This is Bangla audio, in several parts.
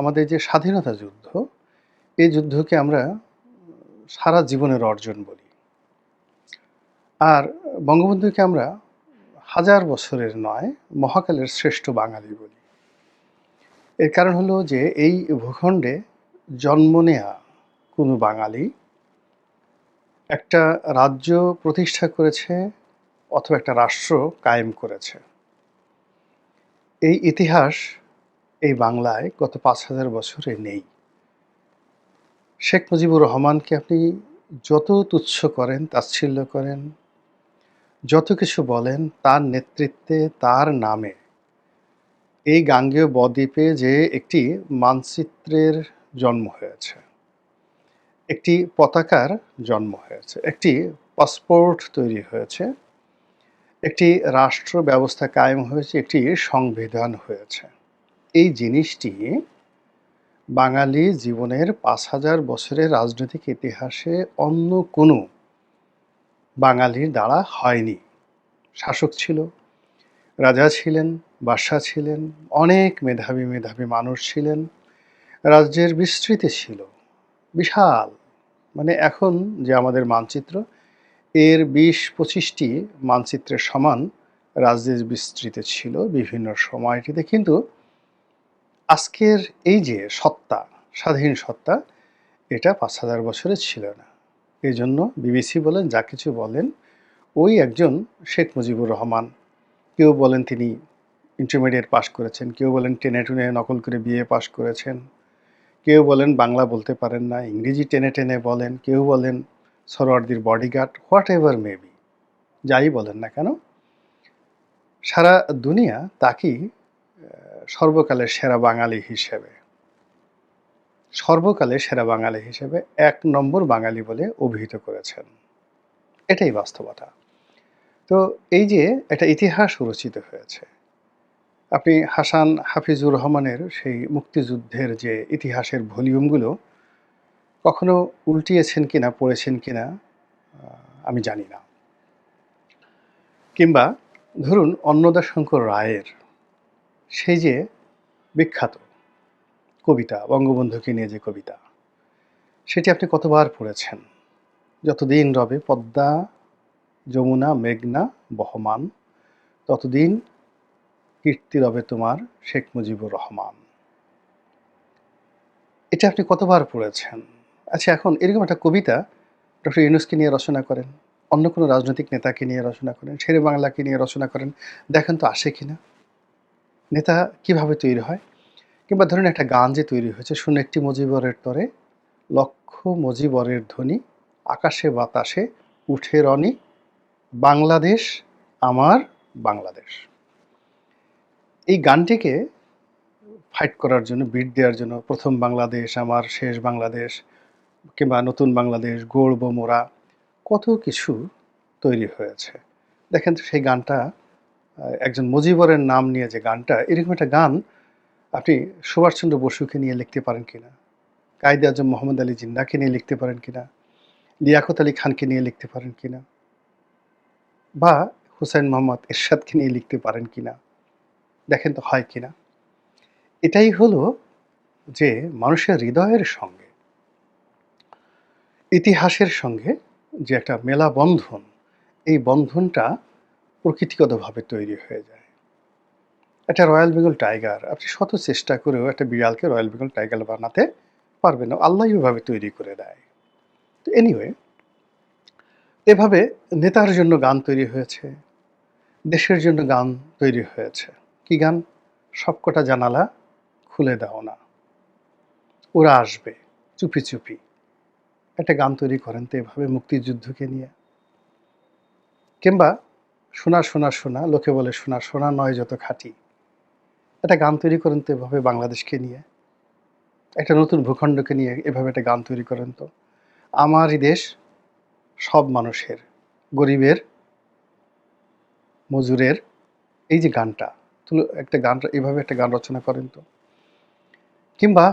আমাদের যে স্বাধীনতা যুদ্ধ, এই যুদ্ধকে আমরা সারা জীবনের অর্জন বলি। আর বঙ্গবন্ধুকে আমরা হাজার বছরের নয়, মহাকালের শ্রেষ্ঠ বাঙালি বলি। এর কারণ হলো যে এই ভূখণ্ডে জন্ম নেয়া কোনো বাঙালি, একটা রাজ্য প্রতিষ্ঠা করেছে অথবা একটা রাষ্ট্র কায়েম করেছে। এই ইতিহাস এই বাংলায় গত পাঁচ হাজার বছরে নেই। শেখ মুজিবুর রহমানকে আপনি যত তুচ্ছ করেন, তাচ্ছিল্য করেন, যত কিছু বলেন, তার নেতৃত্বে, তার নামে এই গাঙ্গেয় বদ্বীপে যে একটি মানচিত্রের জন্ম হয়েছে, একটি পতাকার জন্ম হয়েছে, একটি পাসপোর্ট তৈরি হয়েছে, একটি রাষ্ট্র ব্যবস্থা কায়েম হয়েছে, একটি সংবিধান হয়েছে। এই জিনিসটি বাঙালি জীবনের পাঁচ হাজার বছরের রাজনৈতিক ইতিহাসে অন্য কোনো বাঙালির দ্বারা হয়নি। শাসক ছিল, রাজা ছিলেন বাদশাহ ছিলেন, অনেক মেধাবী মেধাবী মানুষ ছিলেন, রাজ্যের বিস্তৃতি ছিল, বিশাল। মানে এখন যে আমাদের মানচিত্র, এর বিশ পঁচিশটি মানচিত্রের সমান রাজ্যের বিস্তৃতি ছিল বিভিন্ন সময়টিতে। কিন্তু আজকের এই যে সত্তা, স্বাধীন সত্তা, এটা পাঁচ হাজার বছরে ছিল না। এই জন্য বিবিসি বলেন, যা কিছু বলেন, ওই একজন শেখ মুজিবুর রহমান। কেউ বলেন তিনি ইন্টারমিডিয়েট পাশ করেছেন, কেউ বলেন টেনে টুনে নকল করে বিয়ে পাশ করেছেন। কেউ বলেন বাংলা বলতে পারেন না, ইংরেজি টেনে টেনে বলেন। কেউ বলেন সরোয়ার্দির বডিগার্ড হোয়াট এভার মেবি যাই বলেন না কেন, সারা দুনিয়া তাকেই সর্বকালের সেরা বাঙালি হিসেবে। সর্বকালের সেরা বাঙালি হিসেবে এক নম্বর বাঙালি বলে অভিহিত করেছেন। এটাই বাস্তবতা। তো এই যে একটা ইতিহাস রচিত হয়েছে, আপনি হাসান হাফিজুর রহমানের সেই মুক্তিযুদ্ধের যে ইতিহাসের ভলিউমগুলো কখনো উল্টিয়েছেন কিনা, পড়েছেন কিনা আমি জানি না। কিংবা ধরুন অন্নদাশঙ্কর রায়ের সেই যে বিখ্যাত কবিতা, বঙ্গবন্ধুকে নিয়ে যে কবিতা, সেটি আপনি কতবার পড়েছেন? যতদিন রবে পদ্মা, যমুনা, মেঘনা, বহমান, ততদিন কীর্তি রবে তোমার শেখ মুজিবুর রহমান। এটা আপনি কতবার পড়েছেন? আচ্ছা এখন এরকম একটা কবিতা ডক্টর ইউনুসকে নিয়ে রচনা করেন, অন্য কোনো রাজনৈতিক নেতাকে নিয়ে রচনা করেন শেরে বাংলাকে নিয়ে রচনা করেন, দেখেন তো আসে কিনা? নেতা কীভাবে তৈরি হয়? কিংবা ধরুন একটা গান যে তৈরি হয়েছে, শুনে একটি মজিবরের তরে লক্ষ মজিবরের ধ্বনি, আকাশে বাতাসে উঠে রনি, বাংলাদেশ আমার বাংলাদেশ। এই গানটিকে ফাইট করার জন্য বিট দেওয়ার জন্য, প্রথম বাংলাদেশ আমার, শেষ বাংলাদেশ, কিংবা নতুন বাংলাদেশ, গড়ব মোরা, কত কিছু তৈরি হয়েছে। দেখেন সেই গানটা একজন মুজিবরের নাম নিয়ে যে গানটা, এরকম একটা গান আপনি সুভাষচন্দ্র বসুকে নিয়ে লিখতে পারেন কিনা? কায়দে আজম মোহাম্মদ আলী জিন্নাকে নিয়ে লিখতে পারেন কিনা? লিয়াকত আলী খানকে নিয়ে লিখতে পারেন কিনা? বা হুসাইন মোহাম্মদ এরশাদকে নিয়ে লিখতে পারেন কিনা? দেখেন তো হয় কিনা? এটাই হলো যে মানুষের হৃদয়ের সঙ্গে, ইতিহাসের সঙ্গে যে একটা মেলা বন্ধন এই বন্ধনটা প্রকৃতিগতভাবে তৈরি হয়ে যায়। একটা রয়্যাল বেঙ্গল টাইগার, আপনি শত চেষ্টা করেও একটা বিড়ালকে রয়্যাল বেঙ্গল টাইগার বানাতে পারবেন না, আল্লাহ এভাবে তৈরি করে দেয়। তো এনিওয়ে এভাবে নেতার জন্য গান তৈরি হয়েছে, দেশের জন্য গান তৈরি হয়েছে। কি গান? সবকটা জানালা খুলে দাও না। ওরা আসবে, চুপি চুপি। একটা গান তৈরি করেন তো এভাবে মুক্তিযুদ্ধকে নিয়ে। কিংবা শোনা শোনা শোনা, লোকে বলে শোনা শোনা নয় যত খাঁটি। একটা গান তৈরি করেন তো এভাবে বাংলাদেশকে নিয়ে। একটা নতুন ভূখণ্ডকে নিয়ে এভাবে একটা গান তৈরি করেন তো। আমারই দেশ সব মানুষের, গরিবের, মজুরের, এই যে গানটা, তুলো একটা গান, এভাবে একটা গান রচনা করেন তো। কিংবা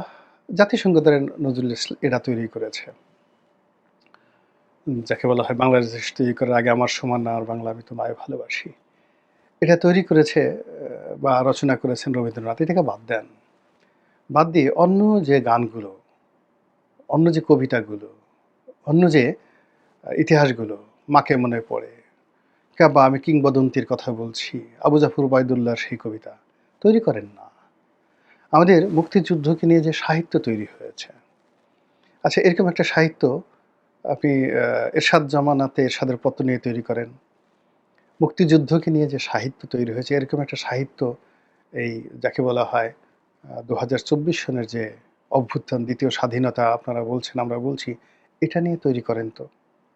জাতিসংঘ দ্বারা নজরুল এটা তৈরি করেছে। যাকে বলা হয় বাংলাদেশ তৈরি করার আগে আমার সমান না, আর বাংলা আমি তোমায় ভালোবাসি। এটা তৈরি করেছে বা রচনা করেছেন রবীন্দ্রনাথ। এটাকে বাদ দেন। বাদ দিয়ে অন্য যে গানগুলো, অন্য যে কবিতাগুলো, অন্য যে ইতিহাসগুলো মাকে মনে পড়ে কিংবা আমি কিংবদন্তির কথা বলছি, আবু জাফর বাইদুল্লাহর সেই কবিতা তৈরি করেন না। আমাদের মুক্তিযুদ্ধকে নিয়ে যে সাহিত্য তৈরি হয়েছে। আচ্ছা এরকম একটা সাহিত্য আপনি এরশাদ জামানাতে এরশাদের পত্র নিয়ে তৈরি করেন। মুক্তিযুদ্ধকে নিয়ে যে সাহিত্য তৈরি হয়েছে, এরকম একটা সাহিত্য এই যাকে বলা হয় দু হাজার চব্বিশ সনের যে অভ্যুত্থান, দ্বিতীয় স্বাধীনতা, আপনারা বলছেন, আমরা বলছি, এটা নিয়ে তৈরি করেন তো।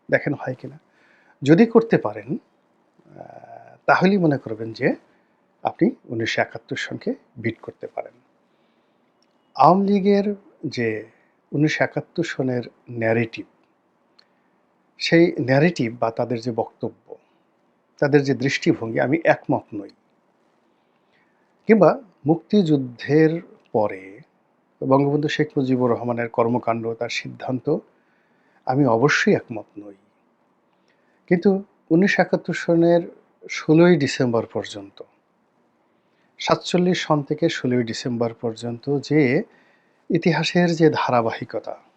দেখেন হয় কিনা? যদি করতে পারেন তাহলেই মনে করবেন যে আপনি উনিশশো একাত্তর সনকে বিট করতে পারেন। আওয়ামী লীগের যে উনিশশো একাত্তর সনের ন্যারেটিভ সেই ন্যারেটিভ বা তাদের যে বক্তব্য, তাদের যে দৃষ্টিভঙ্গি, আমি একমত নই। কিংবা মুক্তিযুদ্ধের পরে বঙ্গবন্ধু শেখ মুজিবুর রহমানের কর্মকাণ্ড, তার সিদ্ধান্ত, আমি অবশ্যই একমত নই। কিন্তু উনিশশো একাত্তর সনের ষোলোই ডিসেম্বর পর্যন্ত, সাতচল্লিশ সন থেকে ষোলোই ডিসেম্বর পর্যন্ত যে ইতিহাসের যে ধারাবাহিকতা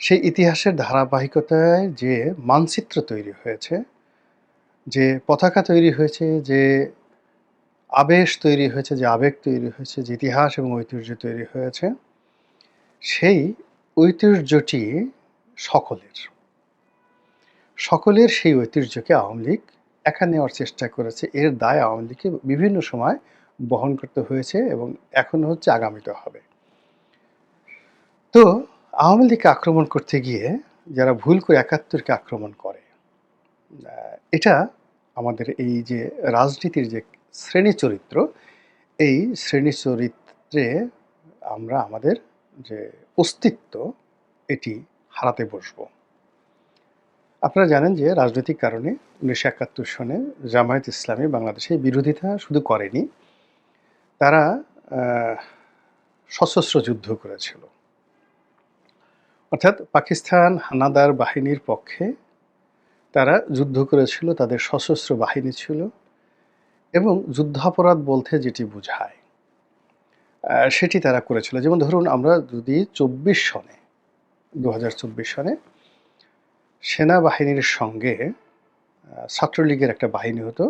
সেই ইতিহাসের ধারাবাহিকতায় যে মানচিত্র তৈরি হয়েছে, যে পতাকা তৈরি হয়েছে, যে আবেশ তৈরি হয়েছে, যে আবেগ তৈরি হয়েছে, যে ইতিহাস এবং ঐতিহ্য তৈরি হয়েছে, সেই ঐতিহ্যটি সকলের। সকলের সেই ঐতিহ্যকে আওয়ামী লীগ একা নেওয়ার চেষ্টা করেছে। এর দায় আওয়ামী লীগকে বিভিন্ন সময় বহন করতে হয়েছে এবং এখন হচ্ছে আগামীতে হবে। তো আওয়ামী লীগকে আক্রমণ করতে গিয়ে যারা ভুল করে একাত্তরকে আক্রমণ করে এটা আমাদের এই যে রাজনীতির যে শ্রেণি চরিত্র, এই শ্রেণি চরিত্রে আমরা আমাদের যে অস্তিত্ব, এটি হারাতে বসবো। আপনারা জানেন যে রাজনৈতিক কারণে উনিশশো একাত্তর সনে জামায়াত ইসলামী বাংলাদেশে বিরোধিতা শুধু করেনি, তারা সশস্ত্র যুদ্ধ করেছিল। অর্থাৎ পাকিস্তান হানাদার বাহিনীর পক্ষে তারা যুদ্ধ করেছিল, তাদের সশস্ত্র বাহিনী ছিল এবং যুদ্ধাপরাধ বলতে যেটি বোঝায় সেটি তারা করেছিল। যেমন ধরুন, আমরা যদি চব্বিশ সনে দু হাজার চব্বিশ সনে সেনাবাহিনীর সঙ্গে ছাত্রলীগের একটা বাহিনী হতো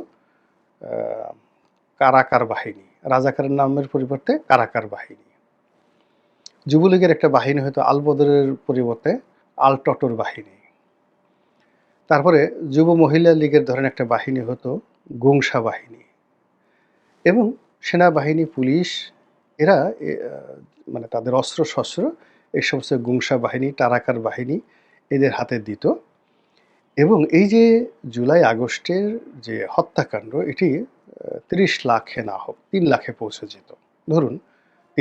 কারাকার বাহিনী রাজাকারের নামের পরিবর্তে কারাকার বাহিনী। যুবলীগের একটা বাহিনী হতো আলবদরের পরিবর্তে আলটটর বাহিনী। তারপরে যুব মহিলা লীগের ধরেন একটা বাহিনী হতো গুংসা বাহিনী। এবং সেনাবাহিনী, পুলিশ, এরা মানে তাদের অস্ত্র শস্ত্র এই সমস্ত গুংসা বাহিনী টারাকার বাহিনী এদের হাতে দিত। এবং এই যে জুলাই আগস্টের যে হত্যাকাণ্ড, এটি তিরিশ লাখে না হোক, তিন লাখে পৌঁছে যেত। ধরুন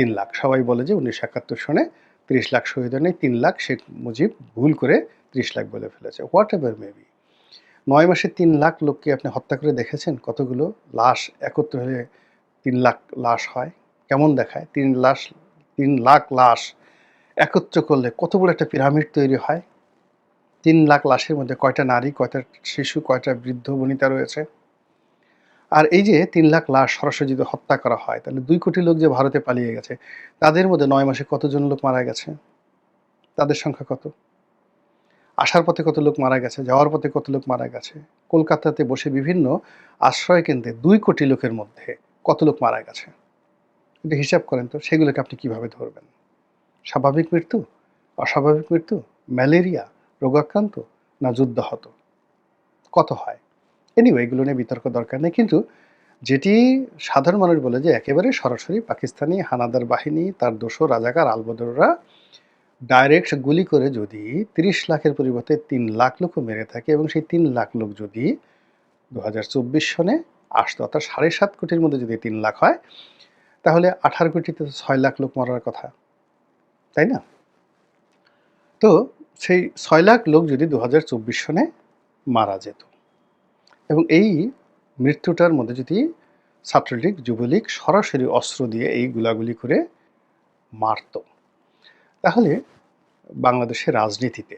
তিন লাখ। সবাই বলে যে উনিশশো একাত্তর সনে তিরিশ লাখ শহীদ নেই তিন লাখ শেখ মুজিব ভুল করে ত্রিশ লাখ বলে ফেলেছে। হোয়াট এভার মেবি নয় মাসে তিন লাখ লোককে আপনি হত্যা করে দেখেছেন? কতগুলো লাশ একত্র হয়ে তিন লাখ লাশ হয়? কেমন দেখায়? তিন লাশ, তিন লাখ লাশ একত্র করলে কত বড় একটা পিরামিড তৈরি হয়? তিন লাখ লাশের মধ্যে কয়টা নারী, কয়টা শিশু, কয়টা বৃদ্ধ বনিতা রয়েছে? আর এই যে তিন লাখ লাশ সরাসরি যদি হত্যা করা হয়, তাহলে দুই কোটি লোক যে ভারতে পালিয়ে গেছে, তাদের মধ্যে নয় মাসে কতজন লোক মারা গেছে? তাদের সংখ্যা কত? আসার পথে কত লোক মারা গেছে, যাওয়ার পথে কত লোক মারা গেছে? কলকাতাতে বসে বিভিন্ন আশ্রয় কেন্দ্রে দুই কোটি লোকের মধ্যে কত লোক মারা গেছে? এটা হিসাব করেন তো, সেগুলোকে আপনি কীভাবে ধরবেন? স্বাভাবিক মৃত্যু, অস্বাভাবিক মৃত্যু, ম্যালেরিয়া, রোগাক্রান্ত না যুদ্ধাহত? কত হয়? এনিওয়ে এগুলো নিয়ে বিতর্ক দরকার নেই। কিন্তু যেটি সাধারণ মানুষ বলে যে একেবারে সরাসরি পাকিস্তানি হানাদার বাহিনী, তার দোষো রাজাকার আলবদররা ডাইরেক্ট গুলি করে যদি তিরিশ লাখের পরিবর্তে তিন লাখ লোকও মেরে থাকে এবং সেই তিন লাখ লোক যদি দু হাজার চব্বিশ সনে আসতো অর্থাৎ সাড়ে সাত কোটির মধ্যে যদি তিন লাখ হয়, তাহলে আঠারো কোটিতে তো ছয় লাখ লোক মরার কথা। তাই না? তো সেই ছয় লাখ লোক যদি দু হাজার চব্বিশ সনে মারা যেত এবং এই মৃত্যুটার মধ্যে যদি ছাত্রলীগ, যুবলীগ সরাসরি অস্ত্র দিয়ে এই গুলাগুলি করে মারত, তাহলে বাংলাদেশের রাজনীতিতে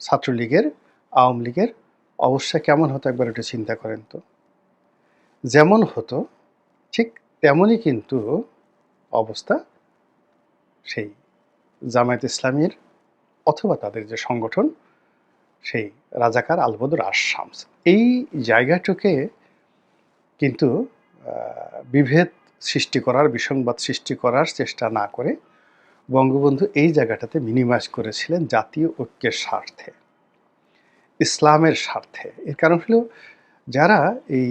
ছাত্রলীগের, আওয়ামী লীগের অবস্থা কেমন হতো একবার একটু চিন্তা করেন তো। যেমন হতো, ঠিক তেমনই কিন্তু অবস্থা সেই জামায়াত ইসলামীর অথবা তাদের যে সংগঠন সেই রাজাকার আলবদর আশামস এই জায়গাটাকে কিন্তু বিভেদ সৃষ্টি করার, বিসংবাদ সৃষ্টি করার চেষ্টা না করে বঙ্গবন্ধু এই জায়গাটাতে মিনিমাইজ করেছিলেন জাতীয় ঐক্যের স্বার্থে, ইসলামের স্বার্থে। এর কারণ হলো, যারা এই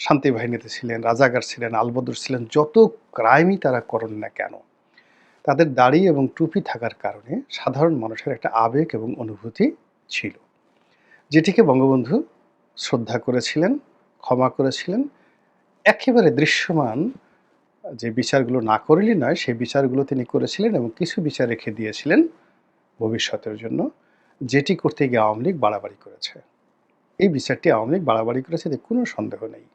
শান্তি বাহিনীতে ছিলেন রাজাগার ছিলেন, আলবদর ছিলেন, যত ক্রাইমই তারা করেন না কেন, তাদের দাড়ি এবং টুপি থাকার কারণে সাধারণ মানুষের একটা আবেগ এবং অনুভূতি ছিল। যেটিকে বঙ্গবন্ধু শ্রদ্ধা করেছিলেন, ক্ষমা করেছিলেন, একেবারে দৃশ্যমান যে বিচারগুলো না করলেই নয়, সেই বিচারগুলো তিনি করেছিলেন এবং কিছু বিচার রেখে দিয়েছিলেন ভবিষ্যতের জন্য, যেটি করতে গিয়ে আওয়ামী লীগ বাড়াবাড়ি করেছে। এই বিচারটি আওয়ামী লীগ বাড়াবাড়ি করেছে, এতে কোনো সন্দেহ নেই।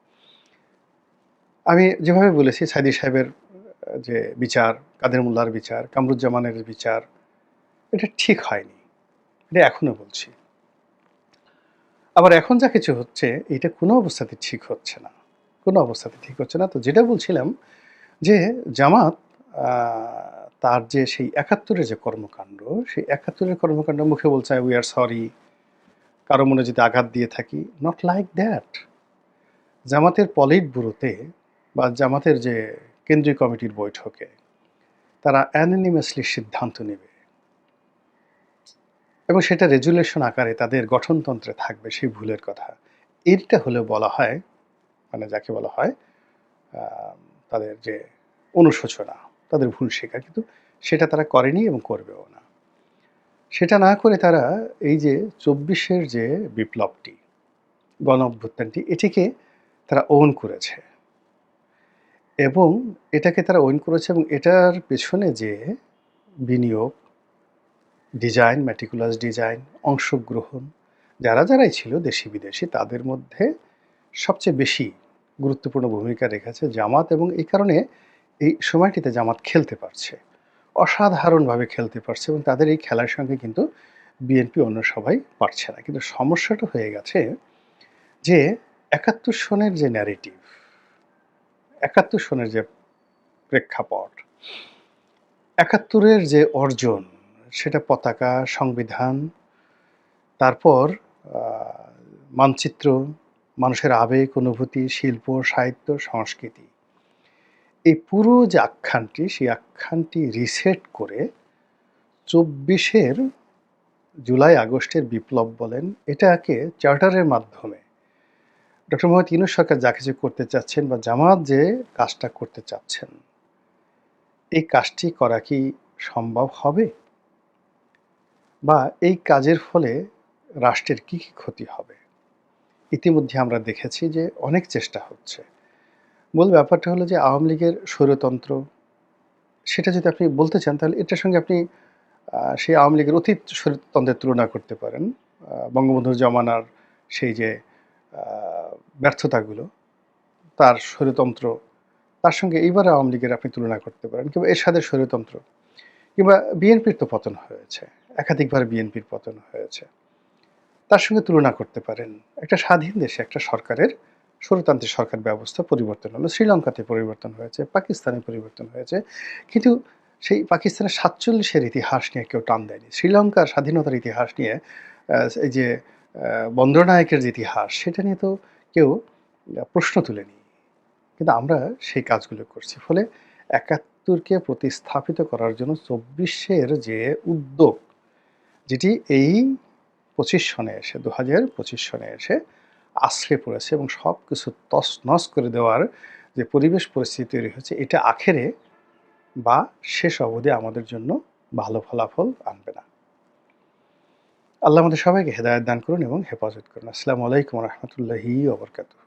আমি যেভাবে বলেছি, সাইদি সাহেবের যে বিচার, কাদের মোল্লার বিচার, কামরুজ্জামানের বিচার, এটা ঠিক হয়নি। এটা এখনও বলছি। আবার এখন যা কিছু হচ্ছে, এটা কোনো অবস্থাতে ঠিক হচ্ছে না। কোনো অবস্থাতে ঠিক হচ্ছে না। তো যেটা বলছিলাম যে জামাত তার যে সেই একাত্তরের যে কর্মকাণ্ড, সেই একাত্তরের কর্মকাণ্ড মুখে বলছে উই আর সরি কারও মনে যদি আঘাত দিয়ে থাকি নট লাইক দ্যাট জামাতের পলিট ব্যুরোতে বা জামাতের যে কেন্দ্রীয় কমিটির বৈঠকে, তারা অ্যানোনিমাসলি সিদ্ধান্ত নেবে এবং সেটা রেজুলেশন আকারে তাদের গঠনতন্ত্রে থাকবে সেই ভুলের কথা। এইটা হলে বলা হয় মানে যাকে বলা হয় তাদের যে অনুশোচনা, তাদের ভুল শেখা কিন্তু সেটা তারা করেনি এবং করবেও না। সেটা না করে তারা এই যে চব্বিশের যে বিপ্লবটি, গণ অভ্যুত্থানটি, এটিকে তারা ওন করেছে। এবং এটাকে তারা ওন করেছে এবং এটার পেছনে যে বিনিয়োগ ডিজাইন ম্যাটিকুলাস ডিজাইন, অংশগ্রহণ, যারা যারাই ছিল দেশি বিদেশি, তাদের মধ্যে সবচেয়ে বেশি গুরুত্বপূর্ণ ভূমিকা রেখেছে জামাত এবং এই কারণে এই সময়টিতে জামাত খেলতে পারছে। অসাধারণভাবে খেলতে পারছে এবং তাদের এই খেলার সঙ্গে কিন্তু বিএনপি অন্য সবাই পারছে না। কিন্তু সমস্যাটা হয়ে গেছে যে একাত্তর সনের যে ন্যারেটিভ একাত্তর সনের যে প্রেক্ষাপট, একাত্তরের যে অর্জন সেটা পতাকা, সংবিধান, তারপর মানচিত্র, মানুষের আবেগ, অনুভূতি, শিল্প, সাহিত্য, সংস্কৃতি। এই পুরো যে আখ্যানটি, সেই আখ্যানটি রিসেট করে চব্বিশের জুলাই, আগস্টের বিপ্লব বলেন, এটাকে চার্টারের মাধ্যমে ডক্টর মোহাম্মদ ইউনুস সরকার যা কিছু করতে চাচ্ছেন বা জামাত যে কাজটা করতে চাচ্ছেন, এই কাজটি করা কি সম্ভব হবে? বা এই কাজের ফলে রাষ্ট্রের কি কি ক্ষতি হবে? ইতিমধ্যে আমরা দেখেছি যে অনেক চেষ্টা হচ্ছে। মূল ব্যাপারটা হলো যে আওয়ামী লীগের স্বৈরতন্ত্র, সেটা যদি আপনি বলতে চান তাহলে এটার সঙ্গে আপনি সেই আওয়ামী লীগের অতীত স্বৈরতন্ত্রের তুলনা করতে পারেন। বঙ্গবন্ধুর জমানার সেই যে ব্যর্থতাগুলো, তার স্বৈরতন্ত্র, তার সঙ্গে এইবার আওয়ামী লীগের আপনি তুলনা করতে পারেন। কিংবা এর সাথে স্বৈরতন্ত্র, কিংবা বিএনপির তো পতন হয়েছে। একাধিকবার বিএনপির পতন হয়েছে। তার সঙ্গে তুলনা করতে পারেন। একটা স্বাধীন দেশে একটা সরকারের স্বরতান্ত্রিক সরকার ব্যবস্থা পরিবর্তন হলো। শ্রীলঙ্কাতে পরিবর্তন হয়েছে, পাকিস্তানে পরিবর্তন হয়েছে। কিন্তু সেই পাকিস্তানের সাতচল্লিশের ইতিহাস নিয়ে কেউ টান দেয়নি। শ্রীলঙ্কার স্বাধীনতার ইতিহাস নিয়ে এই যে বন্দরনায়কের যে ইতিহাস, সেটা নিয়ে তো কেউ প্রশ্ন তুলেনি। কিন্তু আমরা সেই কাজগুলো করছি। ফলে একাত্তরকে প্রতিস্থাপিত করার জন্য চব্বিশের যে উদ্যোগ যেটি এই পঁচিশ সনে এসে দু হাজার পঁচিশ সনে এসে আশ্রে পড়েছে এবং সব কিছু তস নস করে দেওয়ার যে পরিবেশ পরিস্থিতি তৈরি হয়েছে, এটা আখেরে বা শেষ অবধি আমাদের জন্য ভালো ফলাফল আনবে না। আল্লাহ আমাদের সবাইকে হেদায়ত দান করুন এবং হেফাজত করুন। আসসালামু আলাইকুম রহমতুল্লাহি ওবরকাতুহ